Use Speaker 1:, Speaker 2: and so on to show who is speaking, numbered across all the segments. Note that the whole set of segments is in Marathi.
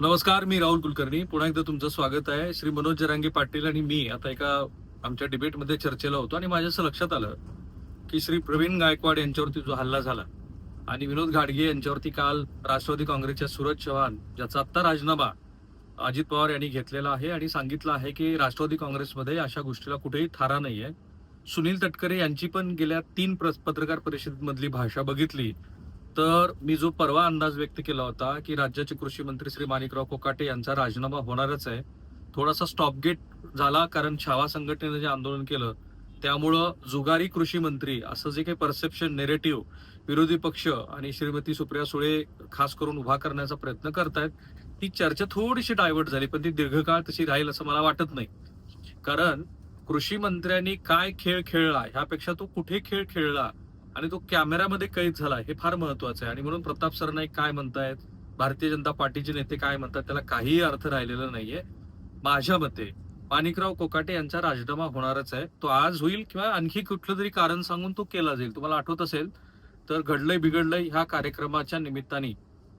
Speaker 1: नमस्कार मी राहुल कुलकर्णी. पुन्हा एकदा तुमचं स्वागत आहे. श्री मनोज जरांगे पाटील आणि मी आता एका आमच्या डिबेटमध्ये चर्चेला होतो आणि माझ्या असं लक्षात आलं की श्री प्रवीण गायकवाड यांच्यावरती जो हल्ला झाला आणि विनोद घाडगे यांच्यावरती काल राष्ट्रवादी काँग्रेसच्या सुरज चव्हाण ज्याचा आत्ता राजीनामा अजित पवार यांनी घेतलेला आहे आणि सांगितलं आहे की राष्ट्रवादी काँग्रेसमध्ये अशा गोष्टीला कुठेही थारा आहे सुनील तटकरे यांची पण गेल्या तीन प्र- पत्रकार परिषदेमधली भाषा बघितली. तर मी जो परवा अंदाज व्यक्त केला होता की राज्याचे कृषी मंत्री श्री माणिकराव कोकाटे यांचा राजीनामा होणारच आहे थोडासा स्टॉपगेट झाला कारण छावा संघटनेनं जे आंदोलन केलं त्यामुळं जुगारी कृषी मंत्री असं जे काही परसेप्शन नेरेटिव्ह विरोधी पक्ष आणि श्रीमती सुप्रिया सुळे खास करून उभा करण्याचा प्रयत्न करतायत ती चर्चा थोडीशी डायव्हर्ट झाली पण ती दीर्घकाळ तशी राहील असं मला वाटत नाही. कारण कृषी मंत्र्यांनी काय खेळ खेळला ह्यापेक्षा तो कुठे खेळ खेळला आणि तो कॅमेऱ्यामध्ये कैद झाला हे फार महत्वाचं आहे. आणि म्हणून प्रताप सरनाईक काय म्हणतायत? भारतीय जनता पार्टीचे नेते काय म्हणतात? त्याला काहीही अर्थ राहिलेला नाहीये. माझ्या मते माणिकराव कोकाटे यांचा राजीनामा होणारच आहे. तो आज होईल किंवा आणखी कुठलं तरी कारण सांगून तो केला जाईल. तुम्हाला आठवत असेल तर घडलंय बिघडलंय ह्या कार्यक्रमाच्या निमित्ताने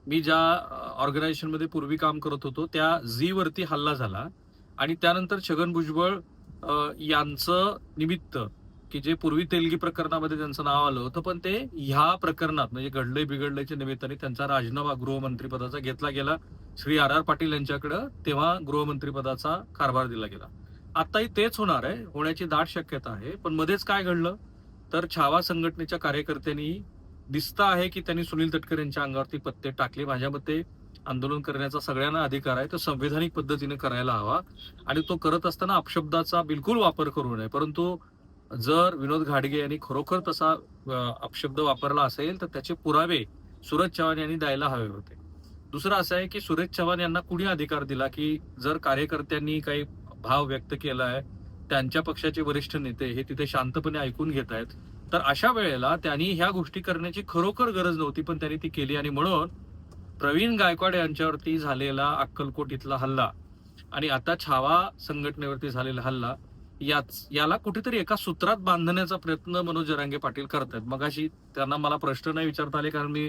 Speaker 1: मी ज्या ऑर्गनायझेशनमध्ये पूर्वी काम करत होतो त्या झी वरती हल्ला झाला. आणि त्यानंतर छगन भुजबळ यांचं निमित्त की जे पूर्वी तेलगी प्रकरणामध्ये त्यांचं नाव आलं होतं पण ते ह्या प्रकरणात म्हणजे घडलंय बिघडलंयच्या निमित्ताने त्यांचा राजीनामा गृहमंत्रीपदाचा घेतला गेला. श्री आर आर पाटील यांच्याकडं तेव्हा गृहमंत्रीपदाचा कारभार दिला गेला. आताही तेच होणार आहे होण्याची दाट शक्यता आहे पण मध्येच काय घडलं? तर छावा संघटनेच्या कार्यकर्त्यांनी दिसतं आहे की त्यांनी सुनील तटकरे यांच्या अंगावरती पत्ते टाकले. माझ्या मते आंदोलन करण्याचा सगळ्यांना अधिकार आहे तो संवैधानिक पद्धतीने करायला हवा. आणि तो करत असताना अपशब्दाचा बिलकुल वापर करू नये परंतु जर विनोद घाडगे यांनी खरोखर तसा अपशब्द वापरला असेल तर त्याचे पुरावे सुरज चव्हाण यांनी द्यायला हवे होते. दुसरं असं आहे की सुरेश चव्हाण यांना कुणी अधिकार दिला की जर कार्यकर्त्यांनी काही भाव व्यक्त केला आहे त्यांच्या पक्षाचे वरिष्ठ नेते हे तिथे शांतपणे ऐकून घेत आहेत तर अशा वेळेला त्यांनी ह्या गोष्टी करण्याची खरोखर गरज नव्हती पण त्यांनी ती केली आणि म्हणून प्रवीण गायकवाड यांच्यावरती झालेला अक्कलकोट इथला हल्ला आणि आता छावा संघटनेवरती झालेला हल्ला याच याला कुठेतरी एका सूत्रात बांधण्याचा प्रयत्न मनोज जरांगे पाटील करतायत. मगाशी त्यांना मला प्रश्न नाही विचारता आले कारण मी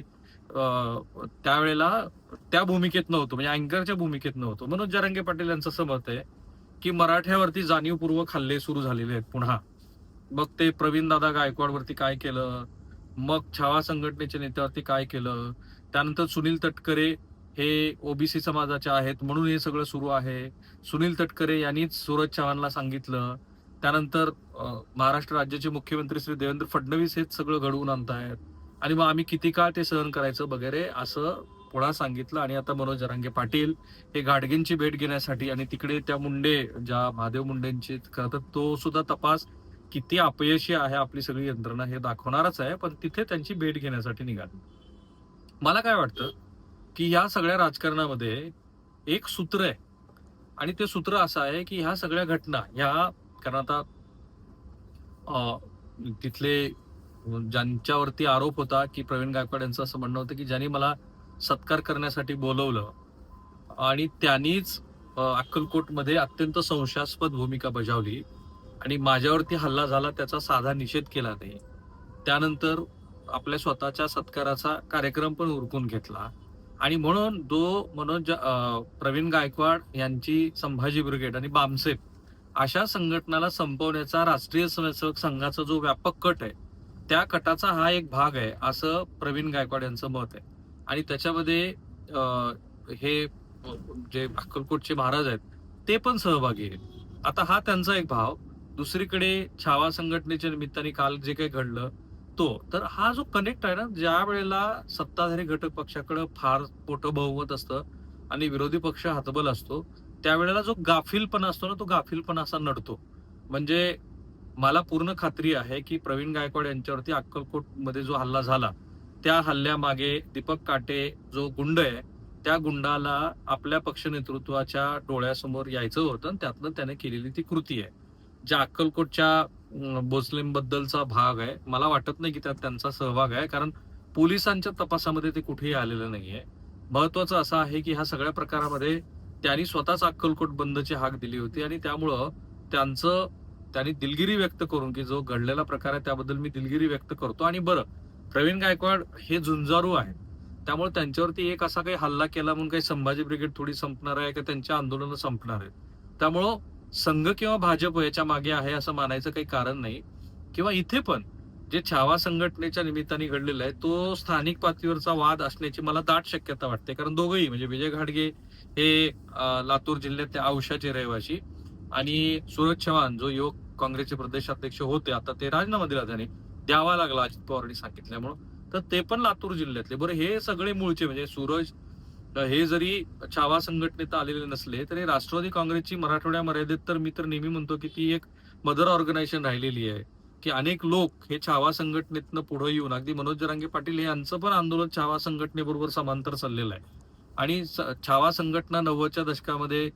Speaker 1: त्यावेळेला त्या भूमिकेत नव्हतो म्हणजे अँकरच्या भूमिकेत नव्हतो. मनोज जरांगे पाटील यांचं असं मत आहे की मराठ्यावरती जाणीवपूर्वक हल्ले सुरू झालेले आहेत पुन्हा. मग ते प्रवीण दादा गायकवाडवरती काय केलं? मग छावा संघटनेच्या नेत्यावरती काय केलं? त्यानंतर सुनील तटकरे हे ओबीसी समाजाचे आहेत म्हणून हे सगळं सुरू आहे. सुनील तटकरे यांनीच सूरज चव्हाणला सांगितलं. त्यानंतर महाराष्ट्र राज्याचे मुख्यमंत्री श्री देवेंद्र फडणवीस हेच सगळं घडवून आणतायत. आणि मग आम्ही किती काळ ते सहन करायचं वगैरे असं पुन्हा सांगितलं आणि आता मनोज जरांगे पाटील हे गाडगेंची भेट घेण्यासाठी आणि तिकडे त्या मुंडे ज्या महादेव मुंडेंची खरं तर तो सुद्धा तपास किती अपयशी आहे आपली सगळी यंत्रणा हे दाखवणारच आहे पण तिथे त्यांची भेट घेण्यासाठी निघाली. मला काय वाटतं की ह्या सगळ्या राजकारणामध्ये एक सूत्र आहे. आणि ते सूत्र असं आहे की ह्या सगळ्या घटना ह्या कारण आता तिथले ज्यांच्यावरती आरोप होता की प्रवीण गायकवाड यांचं असं म्हणणं होतं की ज्यांनी मला सत्कार करण्यासाठी बोलवलं आणि त्यांनीच अक्कलकोटमध्ये अत्यंत संशयास्पद भूमिका बजावली आणि माझ्यावरती हल्ला झाला त्याचा साधा निषेध केला नाही. त्यानंतर आपल्या स्वतःच्या सत्काराचा कार्यक्रम पण उरकून घेतला. आणि म्हणून दो मनोज प्रवीण गायकवाड यांची संभाजी ब्रिगेड आणि बामसेप अशा संघटनाला संपवण्याचा राष्ट्रीय स्वयंसेवक संघाचा जो व्यापक कट आहे त्या कटाचा हा एक भाग आहे असं प्रवीण गायकवाड यांचं मत आहे. आणि त्याच्यामध्ये हे जे अक्कलकोटचे महाराज आहेत ते पण सहभागी आहेत. आता हा त्यांचा एक भाव. दुसरीकडे छावा संघटनेच्या निमित्ताने काल जे काही घडलं तो तर हा जो कनेक्ट आहे ना ज्या वेळेला सत्ताधारी घटक पक्षाकडे फार मोठं बहुमत असतं आणि विरोधी पक्ष हातबल असतो त्यावेळेला जो गाफीलपणा असतो ना तो गाफीलपणा असा नडतो. म्हणजे मला पूर्ण खात्री आहे की प्रवीण गायकवाड यांच्यावरती अक्कलकोटमध्ये जो हल्ला झाला त्या हल्ल्यामागे दीपक काटे जो गुंड आहे त्या गुंडाला आपल्या पक्ष नेतृत्वाच्या डोळ्यासमोर यायचं होतं आणि त्यातनं त्याने केलेली ती कृती आहे. ज्या अक्कलकोटच्या भोसलेम बद्दलचा भाग आहे. मला वाटत नाही की त्यात त्यांचा सहभाग आहे कारण पोलिसांच्या तपासामध्ये ते कुठेही आलेलं नाहीये. महत्वाचं असं आहे की ह्या सगळ्या प्रकारामध्ये त्यांनी स्वतःच अक्कलकोट बंदची हाक दिली होती आणि त्यामुळं त्यांचं त्यांनी दिलगिरी व्यक्त करून की जो घडलेला प्रकार आहे त्याबद्दल मी दिलगिरी व्यक्त करतो. आणि बरं प्रवीण गायकवाड हे झुंजारू आहेत. त्यामुळे त्यांच्यावरती एक असा काही हल्ला केला म्हणून काही संभाजी ब्रिगेड थोडी संपणार आहे का? त्यांच्या आंदोलनं संपणार आहेत. त्यामुळं संघ किंवा भाजप याच्या मागे आहे असं मानायचं काही कारण नाही. किंवा इथे पण जे छावा संघटनेच्या निमित्ताने घडलेला आहे तो स्थानिक पातळीवरचा वाद असण्याची मला दाट शक्यता वाटते. कारण दोघंही म्हणजे विजय घाडगे हे लातूर जिल्ह्यातल्या औशाचे रहिवासी आणि सूरज चव्हाण जो युवक काँग्रेसचे प्रदेशाध्यक्ष होते आता ते राजीनामा दिला त्याने द्यावा लागला अजित पवारांनी सांगितल्यामुळं. तर ते पण लातूर जिल्ह्यातले. बरं हे सगळे मूळचे म्हणजे सूरज हे जरी छावा संघटनेत आलेले नसले तरी राष्ट्रवादी काँग्रेसची मराठवाड्या मर्यादेत तर मी तर नेहमी म्हणतो की ती एक मदर ऑर्गनायझेशन राहिलेली आहे. की अनेक लोक हे छावा संघटनेतनं पुढे येऊन अगदी मनोज जरांगे पाटील हे यांचं पण आंदोलन छावा संघटनेबरोबर समांतर चाललेलं आहे. आणि स- छावा संघटना नव्वदच्या दशकामध्ये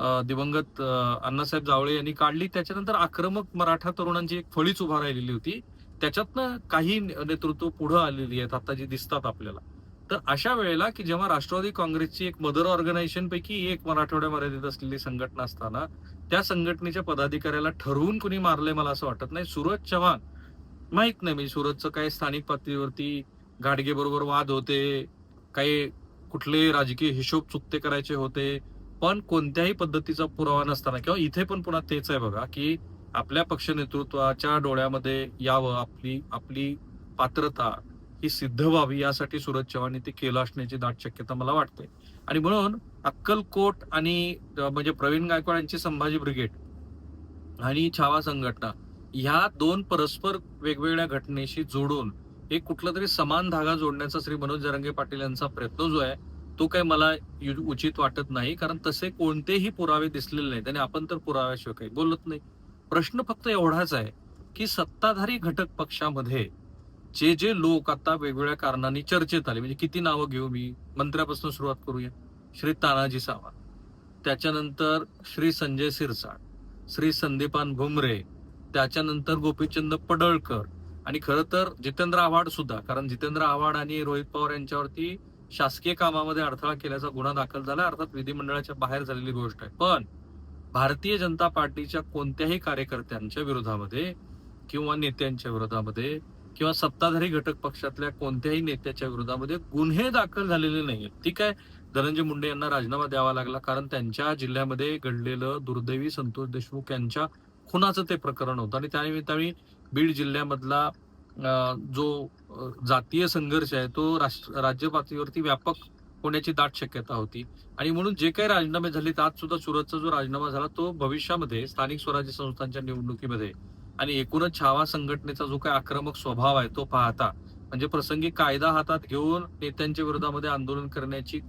Speaker 1: दिवंगत अण्णासाहेब जावळे यांनी काढली. त्याच्यानंतर आक्रमक मराठा तरुणांची एक फळीच उभा राहिलेली होती. त्याच्यातनं काही नेतृत्व पुढे आलेली आहेत आता जी दिसतात आपल्याला. तर अशा वेळेला की जेव्हा राष्ट्रवादी काँग्रेसची एक मदर ऑर्गनायझेशन पैकी एक मराठवाड्या मर्यादित असलेली संघटना असताना त्या संघटनेच्या पदाधिकाऱ्याला ठरवून कुणी मारलंय मला असं वाटत नाही. सूरज चव्हाण माहीत नाही म्हणजे सूरजचं काही स्थानिक पातळीवरती गाडगे बरोबर वाद होते काही कुठले राजकीय हिशोब चुकते करायचे होते पण कोणत्याही पद्धतीचा पुरावा नसताना किंवा इथे पण पुन्हा तेच आहे बघा की आपल्या पक्ष नेतृत्वाच्या डोळ्यामध्ये यावं आपली आपली पात्रता ही सिद्ध व्हावी यासाठी सूरज चव्हाण ते केलं असण्याची दाट शक्यता मला वाटते. आणि म्हणून अक्कलकोट आणि म्हणजे प्रवीण गायकवाड यांची संभाजी ब्रिगेड आणि छावा संघटना ह्या दोन परस्पर वेगवेगळ्या घटनेशी जोडून एक कुठला तरी समान धागा जोडण्याचा श्री मनोज जरंगे पाटील यांचा प्रयत्न जो आहे तो काही मला उचित वाटत नाही. कारण तसे कोणतेही पुरावे दिसलेले नाहीत आणि आपण तर पुराव्याशिवाय काही बोलत नाही. प्रश्न फक्त एवढाच आहे की सत्ताधारी घटक पक्षामध्ये जे जे लोक आता वेगवेगळ्या कारणांनी चर्चेत आले म्हणजे किती नावं घेऊ मी? मंत्र्यापासून सुरुवात करूया. श्री तानाजी सावंत. त्याच्यानंतर श्री संजय सिरसाट श्री संदीपान भुमरे त्याच्यानंतर गोपीचंद पडळकर आणि खरं तर जितेंद्र आव्हाड सुद्धा कारण जितेंद्र आव्हाड आणि रोहित पवार यांच्यावरती शासकीय कामामध्ये अडथळा केल्याचा गुन्हा दाखल झाला अर्थात विधिमंडळाच्या बाहेर झालेली गोष्ट आहे. पण भारतीय जनता पार्टीच्या कोणत्याही कार्यकर्त्यांच्या विरोधामध्ये किंवा नेत्यांच्या विरोधामध्ये किंवा सत्ताधारी घटक पक्षातल्या कोणत्याही नेत्याच्या विरोधामध्ये गुन्हे दाखल झालेले नाहीत ठीक आहे? धनंजय मुंडे यांना राजीनामा द्यावा लागला कारण त्यांच्या जिल्ह्यामध्ये घडलेलं दुर्दैवी संतोष देशमुख यांच्या खुनाचं ते प्रकरण होतं. आणि त्यानिमित्ताने बीड जिल्ह्यामधला जो जातीय संघर्ष आहे तो राष्ट्र राज्य पातळीवरती व्यापक होण्याची दाट शक्यता होती. आणि म्हणून जे काही राजीनामे झाले आज सुद्धा सुरतचा जो राजीनामा झाला तो भविष्यामध्ये स्थानिक स्वराज्य संस्थांच्या निवडणुकीमध्ये आणि एकूणच छावा संघटनेचा जो काही आक्रमक स्वभाव आहे तो पाहता म्हणजे प्रसंगी कायदा हातात घेऊन नेत्यांच्या विरोधामध्ये आंदोलन करण्याची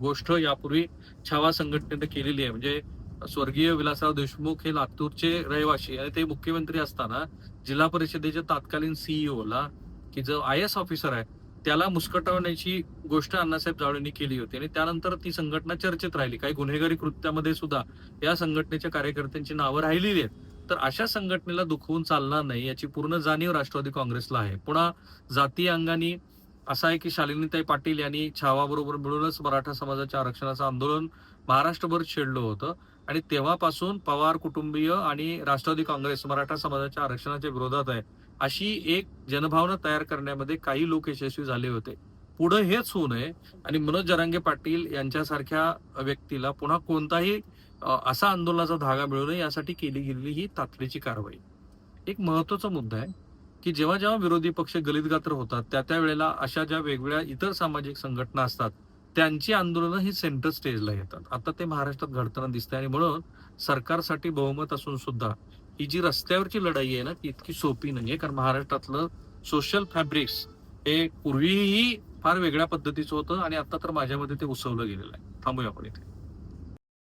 Speaker 1: गोष्ट यापूर्वी छावा संघटनेने केलेली आहे. म्हणजे स्वर्गीय विलासराव देशमुख हे लातूरचे रहिवासी आणि ते मुख्यमंत्री असताना जिल्हा परिषदेच्या तत्कालीन सीईओला की जो आय एस ऑफिसर आहे त्याला मुस्कटवण्याची गोष्ट अण्णासाहेब जावळेंनी केली होती. आणि त्यानंतर ती संघटना चर्चेत राहिली. काही गुन्हेगारी कृत्यामध्ये सुद्धा या संघटनेच्या कार्यकर्त्यांची नावं राहिलेली आहेत. तर अशा संघटनेला दुखवून चालणार नाही याची पूर्ण जाणीव राष्ट्रवादी काँग्रेसला आहे. पुन्हा जातीय अंगाने असं आहे की शालिनीताई पाटील यांनी छावाबरोबर मिळूनच मराठा समाजाच्या आरक्षणाचं आंदोलन महाराष्ट्रभर छेडलं होतं. आणि तेव्हापासून पवार कुटुंबीय आणि राष्ट्रवादी काँग्रेस मराठा समाजाच्या आरक्षणाच्या विरोधात आहे. अशी एक जनभावना तयार करण्यामध्ये काही लोक यशस्वी झाले होते. पुढे हेच होऊ नये. आणि मनोज जरांगे पाटील यांच्यासारख्या व्यक्तीला पुन्हा कोणताही असा आंदोलनाचा धागा मिळू नये यासाठी केली गेलेली ही तातडीची कारवाई. एक महत्त्वाचा मुद्दा आहे की जेव्हा जेव्हा विरोधी पक्ष गलितगात्र होतात त्या त्या वेळेला अशा ज्या वेगवेगळ्या इतर सामाजिक संघटना असतात त्यांची आंदोलनं ही सेंटर स्टेजला येतात. आता ते महाराष्ट्रात घडताना दिसते आणि म्हणून सरकारसाठी बहुमत असून सुद्धा ही जी रस्त्यावरची लढाई आहे ना ती इतकी सोपी नाहीये. कारण महाराष्ट्रातलं सोशल फॅब्रिक्स हे पूर्वीही फार वेगळ्या पद्धतीचं होतं आणि आता तर माझ्यामध्ये ते उसवलं गेलेलं आहे. थांबूया आपण इथे.